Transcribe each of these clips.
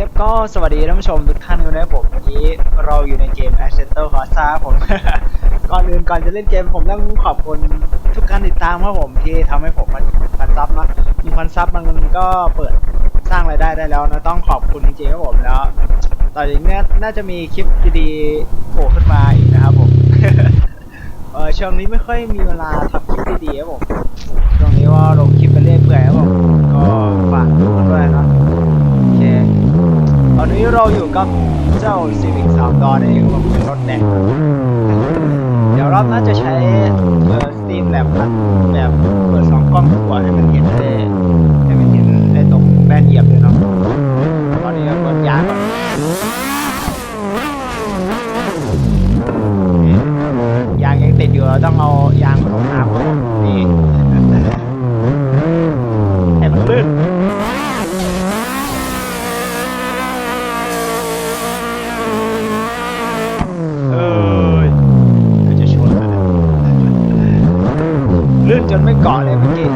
ครับก็สวัสดีท่านผู้ชมทุกท่านกันนะครับผมวันนี้เราอยู่ในเกม a s c e n t o r Corsa ผม ก่อนอื่นก่อนจะเล่นเกมผมต้องขอบคุณทุกการติดตามครับผมที่ทำให้ผมมันพันซับนะมีพันซับมันก็เปิดสร้างรายได้ได้แล้วนะต้องขอบคุณจริงๆครับผมแล้วต่อจากนี้น่าจะมีคลิปดีๆโผล่ขึ้นมาอีกนะครับผมเออช่วงนี้ไม่ค่อยมีเวลาทำคลิปดีๆครับผมช่วงนี้ว่าลงคลิปไปเรื่อยเปื่อยครับผมก็ฝากด้วยนะ นนี้เราอยู่กับเจ้า Civic 3ดอนเองว่าเป็นรถแดงเดี๋ยวรอบน่าจะใช้เอ่อ Steam Lab พัดแบบเปิดสองกล้องตัวให้มันเห็นได้ให้มันเห็นไอ้ตรงแบนเหยียบเลยเนาะตอนนี้ก็กดยางก่อนยางยังติดอยู่เราต้องเอายางมาลงน้ำ จนไม่เกาะเลยเมื่อกี้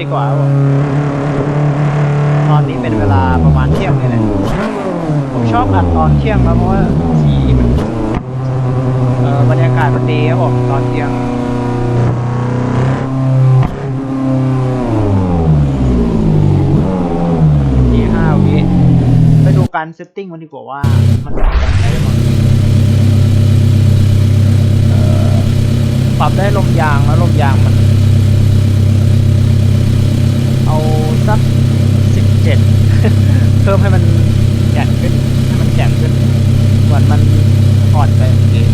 ดีกว่าตอนนี้เป็นเวลาประมาณเที่ยงเลยแหละผมชอบอัดตอนเที่ยงนะเพราะว่าสีมันเออบรรยากาศมันดีครับผมตอนเที่ยงทีห้าวิไปดูการเซตติ้งมันดีกว่าว่ามันปรับแบบไหนได้บ้างปรับได้ลมยางแล้วลมยางมัน เอาสักสิบเจ็ด เพิ่มให้มันแข็งขึ้นให้มันแข็งขึ้นเหมือนมันอ่อนไปเอกี้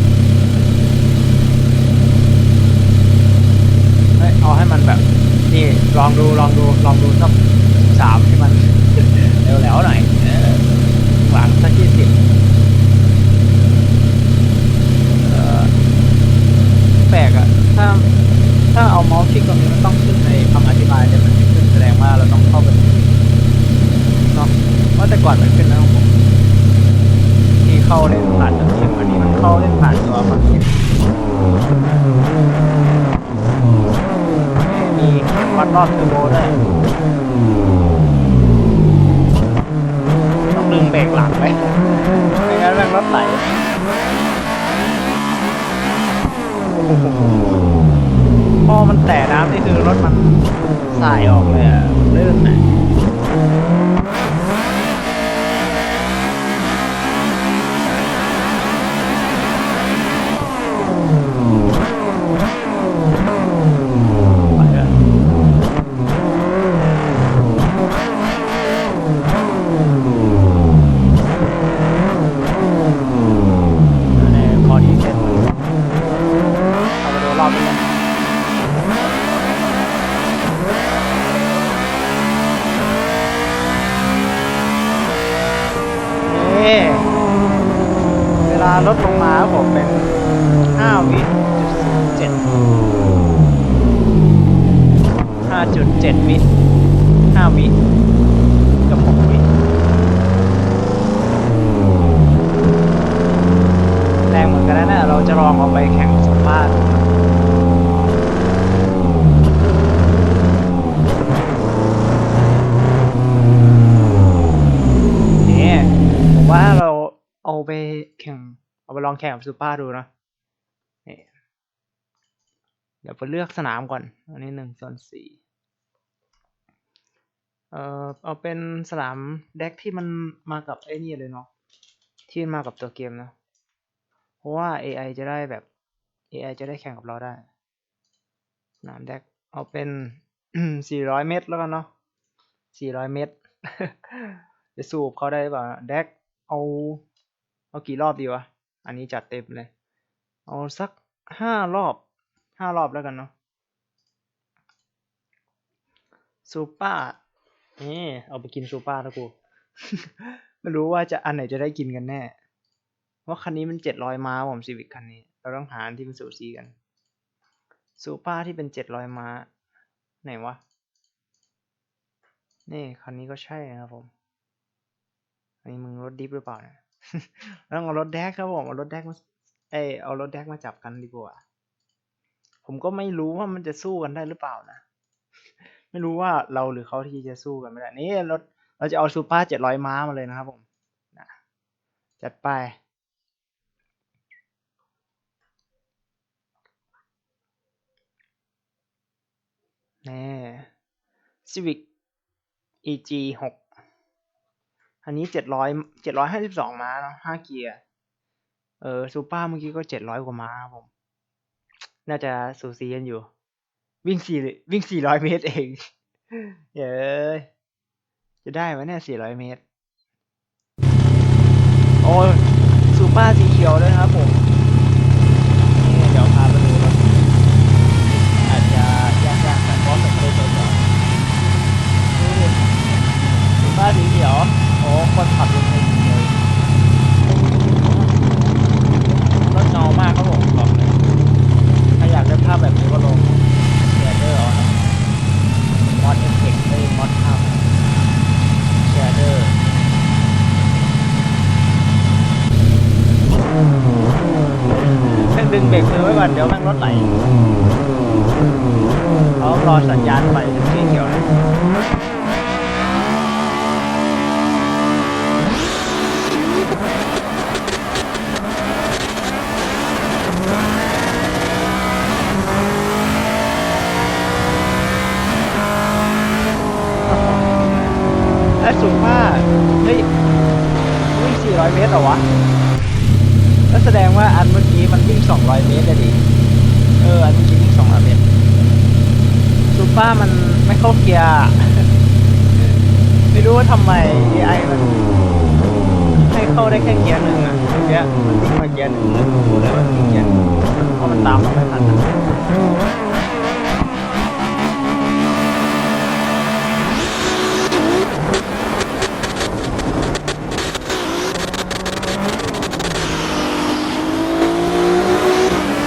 เอาให้มันแบบ นี่ลองดูลองดูลองดูสักสามให้มันเร็วๆหน่อยหวังสักยี่สิบเออแปลกอะถ้าถ้าเอาเมาส์คลิกตรงนี้มันต้องขึ้นในคำอธิบายแต่มันไม่ขึ้นแสดงว่าเราต้องเข้าไป ว่าแต่ก่อนมันขึ้นนะผมที่เข้าเล่นผ่านตัวทีมอันนี้มันเข้าเล่นผ่านตัวมันมีวัดรอบเทอร์โบด้วยต้องดึงเบรกหลังไหมไม่งั้นแม่งรถไหลพอมันแตะน้ำนี่คือรถมันสายออกเลยอะเลื่อนน่ะปแล้วอันนี้ข้อดีเช่นเอาไปดูรอบนึง นี่เวลาลดลงมาครับผมเป็น 5 วิจุดศูนย์เจ็ด5.7 วิ5วิกับ6วิแรงเหมือนกันนะเนี่ยเราจะลองเอาไปแข่งสัมภาษณ์นี่ผมว่าเราเอาไปแข่ง เอาไป ลองแข่งกับซูเปอร์ดูเนะเดี๋ยวไปเลือกสนามก่อน อันนี้หนึ่งส่วนสี่ออเอาเป็นสนามแดกที่มันมากับไอ้นี่เลยเนาะที่มากับตัวเกมนะเพราะว่า AI จะได้แบบ AI จะได้แข่งกับเราได้สนามแดกเอาเป็น400เมตรแล้วกันเนาะ400เมตรจะสู้กับเขาได้หรือเปล่าแดกเอา เอากี่รอบดีวะ อันนี้จัดเต็มเลย เอาสักห้ารอบห้ารอบแล้วกันเนาะซูปอร์นี่เอาไปกินซูปอร์แล้วกูไม่รู้ว่าจะอันไหนจะได้กินกันแน่เพราะคันนี้มันเจ็ดร้อยม้าผมซีวิคคันนี้ เราต้องหาอันที่มันสูสีกันซูปอร์ที่เป็นเจ็ดร้อยม้า ไหนวะ นี่คันนี้ก็ใช่นะครับผม อันนี้มึงรถดิฟหรือเปล่าเนี่ย ต้องเอารถแดกครับผมเอารถแดกมาเอยเอารถแดกมาจับกันดีกว่า ผมก็ไม่รู้ว่ามันจะสู้กันได้หรือเปล่านะ ไม่รู้ว่าเราหรือเขาที่จะสู้กันไม่ได้ นี่รถเราจะเอาซูเปอร์เจ็ดร้อยม้ามาเลยนะครับผมนะจัดไปแน่ Civic EG หก อันนี้เจ็ดร้อยเจ็ดร้อยห้าสิบสองม้าเนาะห้าเกียร์ เออซูเปอร์เมื่อกี้ก็เจ็ดร้อยกว่าม้าครับผม น่าจะสูสีกันอยู่ วิ่งสี่วิ่งสี่ร้อยเมตรเองเย้ยจะได้ไหมเนี่ยสี่ร้อยเมตร โอ้ซูเปอร์สีเขียวเลยครับผม นี่เดี๋ยวพาไปดูรถอาจจะยากๆแต่เพราะผมไม่เคยเจอก่อนนี่ซูเปอร์สีเขียว โอ้คนขับยังไม่ดีเลยรถเงามากครับผมบอกเลยถ้าอยากได้ภาพแบบนี้ก็ลงแชร์เดอร์เอานะมอดเอฟเฟกต์ได้มอดภาพแชร์เดอร์แม่งดึงเบรกมือไว้ก่อน เขารอสัญญาณไฟสีเขียวเลยและสูงมาก เฮ้ยวิ่ง400 เมตรเหรอวะแล้วแสดงว่าอันเมื่อกี้มันวิ่ง 200 เมตรอะดิ เออ อันเมื่อกี้วิ่ง 200 เมตรซูเปอร์มันไม่เข้าเกียร์ ไม่รู้ว่าทำไม AI มันให้เข้าได้แค่เกียร์หนึ่งอะเมื่อกี้มันวิ่งมาเกียร์หนึ่งรู้เลยว่าวิ่งเกียร์หนึ่งเพราะมันตามเราไม่ทันอะ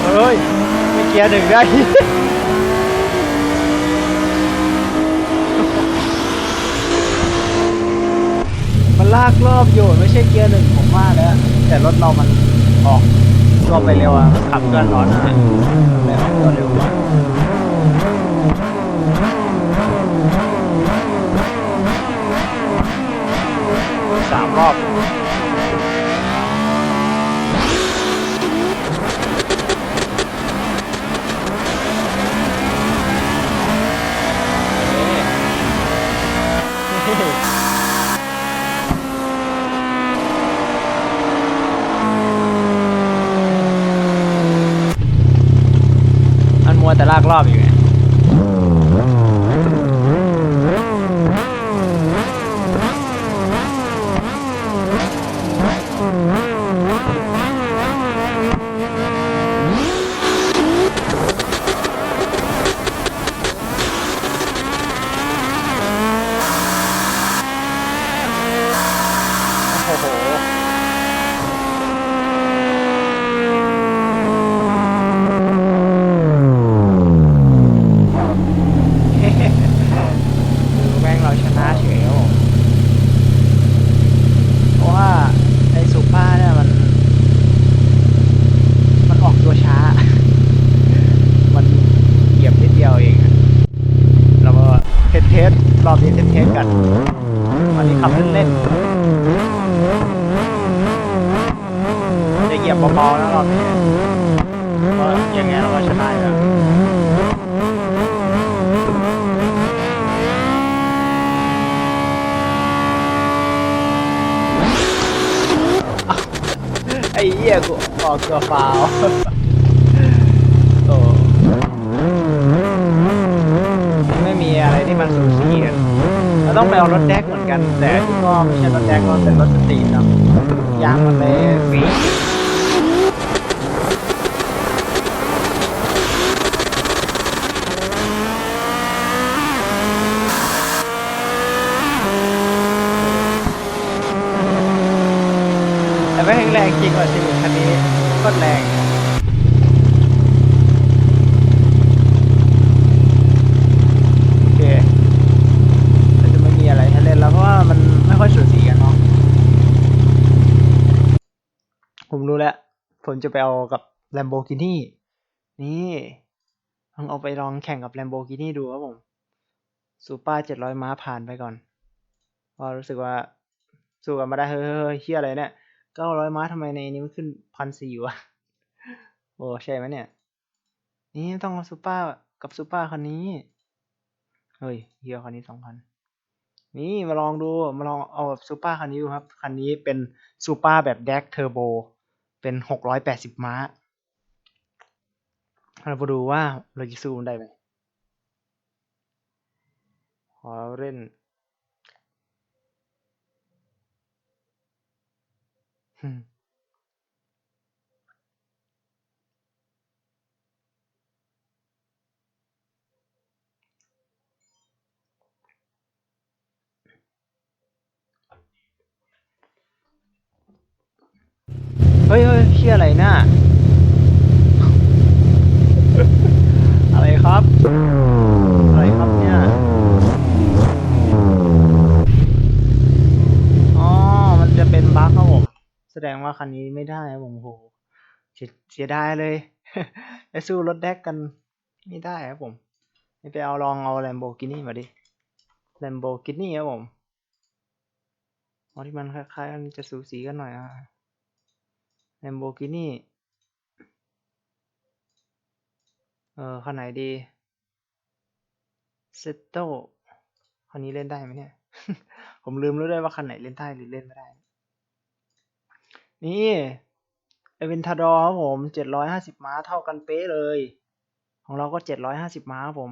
เฮ้ยไม่เกียร์หนึ่งได้ มันลาก รอบอยู่ไม่ใช่เกียร์หนึ่งผมว่าแล้ว แต่รถเรามันออกตัวไปเร็วอะมันขับเกินร้อนอะเลยออกตัวเร็วกว่าสามรอบ มัวแต่ลากรอบอยู่ไงโอ้โห คือแม่งเราชนะเฉยครับผมเพราะว่าไอ้สุป้าเนี่ยมัน มันออกตัวช้า มันเหยียบนิดเดียวเองอะเราก็เทสเทสรอบนี้เทสเทสกัน วันนี้ขับเล่นๆจะเหยียบเบาๆนะรอบนี้เพราะอย่างเงี้ยเราก็ชนะอยู่แล้ว น หี้ยกูออกตัวฟาวโอ้ไม่มีอะไรที่มันสูสีกันเราต้องไปเอารถแดกเหมือนกัน แต่ที่ก็ไม่ใช่รถแดกก็เป็นรถสตรีทเนาะยางมันเลยฟรีแต่ไม่แรงจริงว่าสิคันนี้ก็แรงโอเคก็จะไม่มีอะไรให้เล่นแล้วเพราะว่ามันไม่ค่อยสูสีกันเนาะผมรู้แล้ว ผมจะไปเอากับ Lamborghini นี่ลองเอาไปลองแข่งกับ Lamborghini ดูครับผมซูเปอร์เจ็ดร้อยม้าผ่านไปก่อนเพราะรู้สึกว่าสู้กันมาได้เฮ้ยเฮ้ยเฮ้ยเฮียอะไรเนี่ย เก้าร้อยม้าทำไมในนี้มันขึ้นพันสี่วะ โอ้ใช่ไหมเนี่ย นี่ต้องเอาซูเปอร์กับซูเปอร์คันนี้ เฮ้ยเฮียคันนี้สองพันนี่มาลองดูมาลองเอาแบบซูเปอร์คันนี้ดูครับ คันนี้เป็นซูเปอร์แบบแดกเทอร์โบ เป็นหกร้อยแปดสิบม้า เรามาดูว่าเราจะสู้มันได้ไหมขอเล่น อืม เฮ้ยเฮ้ยเชี่ยอะไรน่ะ อะไรครับ อะไรครับเนี่ย อ๋อ มันจะเป็นบั๊กครับผม แส ดงว่าคันนี้ไม่ได้ครับผมโหเสียดายเลยไปสู้รถแดกกันไม่ได้ครับผมไปเอาลองเอา Lamborghini มาดิ Lamborghini ครับผมเอาที่มันคล้ายๆกันจะสูสีกันหน่อยอะ Lamborghini เออคันไหนดีเซตโตคันนี้เล่นได้ไหมเนี่ย ผมลืมแล้ด้วยว่าคันไหนเล่นได้หรือเล่นไม่ได้ นี่เอเวนทาดอร์ครับผมเจ็ดร้อยห้าสิบม้าเท่ากันเป๊ะเลย ของเราก็เจ็ดร้อยห้าสิบม้าครับผม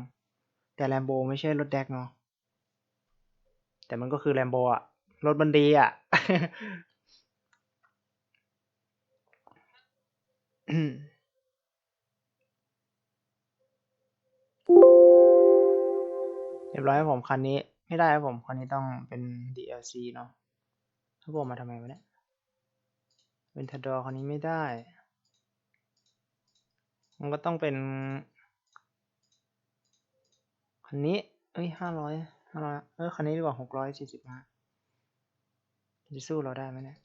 แต่แลมโบไม่ใช่รถแดกเนาะแต่มันก็คือแลมโบอะรถมันดีอะเรียบร้อยครับผมคันนี้ ไม่ได้ครับผมคันนี้ต้องเป็น DLC เนาะถ้าผมมาทำไมวะเนี่ย เวนทดอคันนี้ไม่ได้ มันก็ต้องเป็นคันนี้เอ้ยห้าร้อยห้าร้อยเออคันนี้ดีกว่าหกร้อยสี่สิบห้าจะสู้เราได้ไหมเนี่ย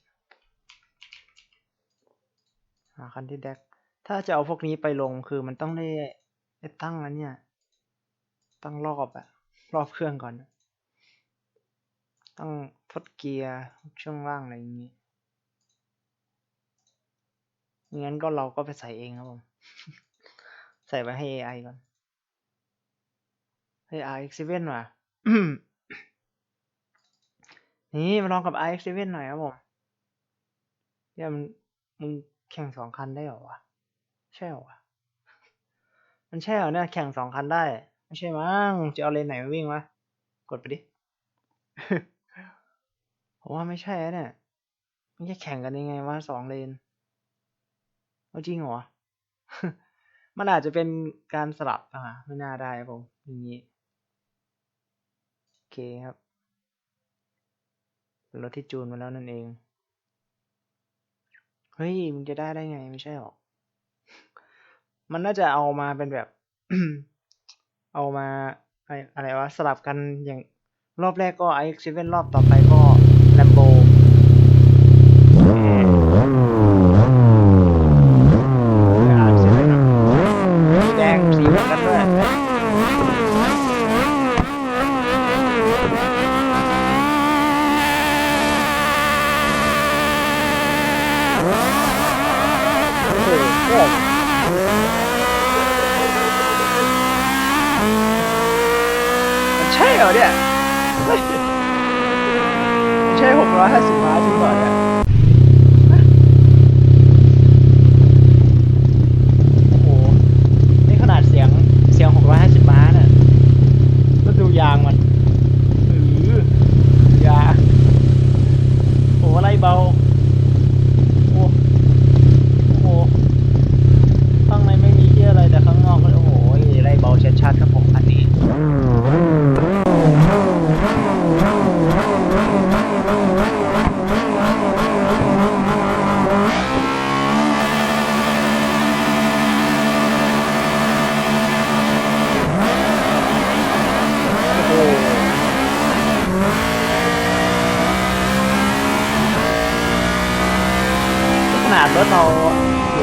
หาคันที่แดกถ้าจะเอาพวกนี้ไปลงคือมันต้องได้ได้ตั้งแล้วเนี่ยตั้งรอบอะรอบเครื่องก่อน ต้องทดเกียร์ช่วงล่างอะไรอย่างนี้ งั้นก็เราก็ไปใส่เองครับผม ใส่ไว้ให้ AI ก่อน ให้ RX7 ว่ะนี่มาลองกับ RX7 หน่อยครับผมเนี่ยมันมึงแข่งสองคันได้หรอวะ ใช่หรอวะ มันใช่เหรอเนี่ย แข่งสองคันได้ ไม่ใช่มั้ง จะเอาเลนไหนมาวิ่งวะ กดไปดิผมว่าไม่ใช่เนี่ยมันจะแข่งกันยังไงวะสองเลน เอาจริงเหรอ มันอาจจะเป็นการสลับอะไม่น่าได้ผมอย่างนี้ โอเคครับเป็นรถที่จูนมาแล้วนั่นเอง เฮ้ยมึงจะได้ได้ไงไม่ใช่หรอมันน่าจะเอามาเป็นแบบ เอามาอะไรอะไรวะ สลับกันอย่างรอบแรกก็ iX7 รอบต่อไปก็ Lambo แดงสีเหมือนกันด้วยโอ้โหมันใช่เหรอเนี่ยเฮ้ยมันใช่หกร้อยห้าสิบม้าจริงเหรอเนี่ย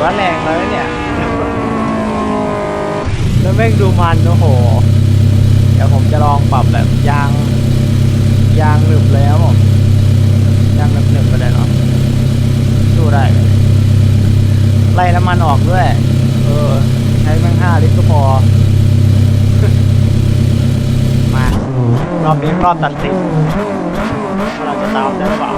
ว่าแรงแล้วเนี่ย แล้วแม่งดูมันโอ้โห เดี๋ยวผมจะลองปรับแบบยาง ยางหนึบเลยครับผมยางหนึบๆไปเลยเนาะดูได้ ไล่น้ำมันออกด้วย เออ ใช้แม่งห้าลิตรก็พอ มารอบนี้รอบตัดสินว่าเราจะตามได้หรือเปล่า